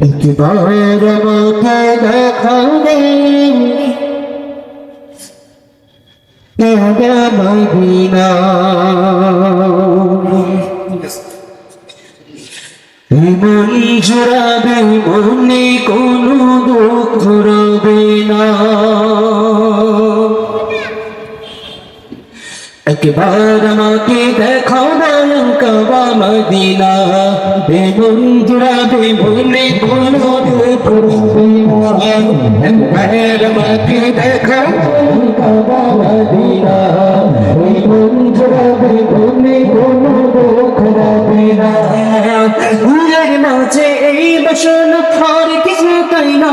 একবার দেখাবে এবে মদিনা মন জুড়াবে মনে কোনো দুঃখ রবে না। একবার আমাকে দেখাও। মদিনা হে বন্ধুরা বেগুনে কোনো মের মাকে দেখা মদিনা হে বন্ধুরা বেগুনে কোনো মাঝে এই বসন আর কিছু তাই না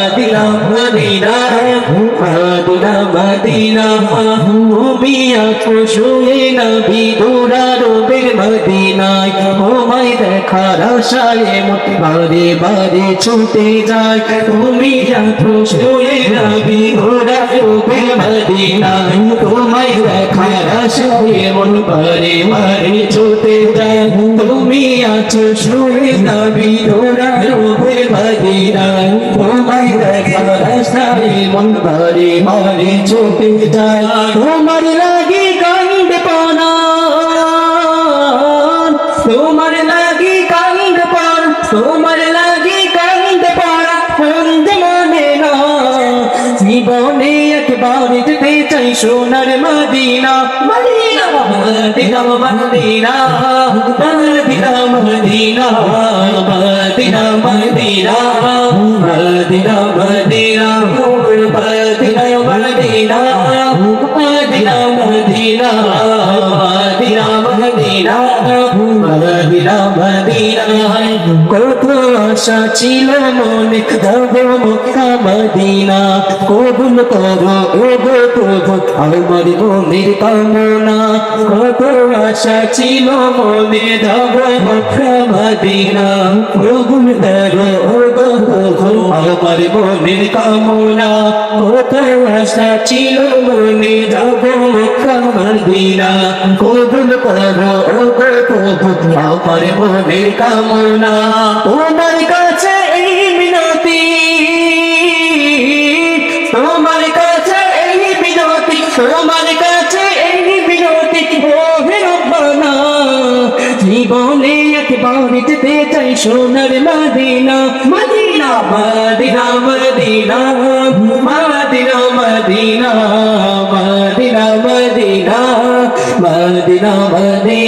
Medina Medina মিয়া খুশুয়ে নবী, দোরা রবের মদিনায়, তোমায় দেখার আশায় মতি বারে বারে ছুটে যায়। তুমি খুশুয়ে নবী, দোরা রবের মদিনায়, তোমায় দেখার আশায় মন বারে বারে ছুটে যায়। তুমি আছো শুয়ে নবী বারে বারে ছুটে যায়। তোমার লাগি কান্দ পানা তোমার লাগি কান্দ পান তোমার লাগি কান্দ পাড়া কান্দ মনে না। জীবনে একবার যেতে চাই সোনার Medina Medina Medina. Medina Medina Medina Medina. Medina Medina Medina. কত আশা ছিল মনে যাব মক্কা মদিনা কবুল করো ওগো প্রভু আমার মনের কামনা কত আশা মনে যাব মক্কা মদিনা কবুল করো ওগো প্রভু আমার মনের কামনা কত আশা মনে মদিনা কবুল করো, ওগো প্রভু আমার মনের কামনা। তোমার কাছে এই মিনতি তোমার কাছে এই বিনতি তোমার কাছে এই বিনতি হে রব্বানা। জীবনে একবার যেতে চাই সোনার Medina Medina Medina Medina Medina Medina.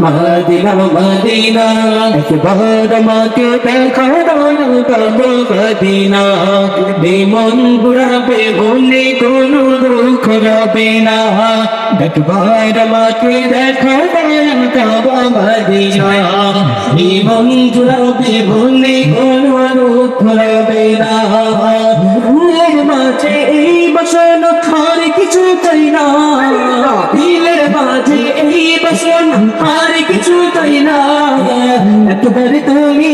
Medina Medina. একবার আমাকে দেখা মদিনা। বিমন না। একবার আমাকে দেখা মদিনা। বিমন ঘুরাবে বলে কোনো দুঃখ রবে না। মাঝে এই বসন আর কিছু চাই না। চাই না একবার তুমি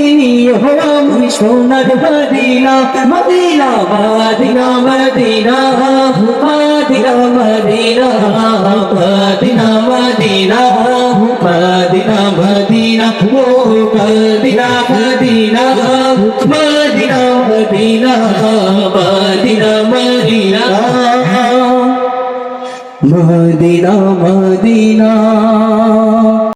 আমি সোনার Medina Medina Medina Medina Medina Medina Medina Medina Medina Medina ও Medina Medina Medina Medina Medina Medina Medina Medina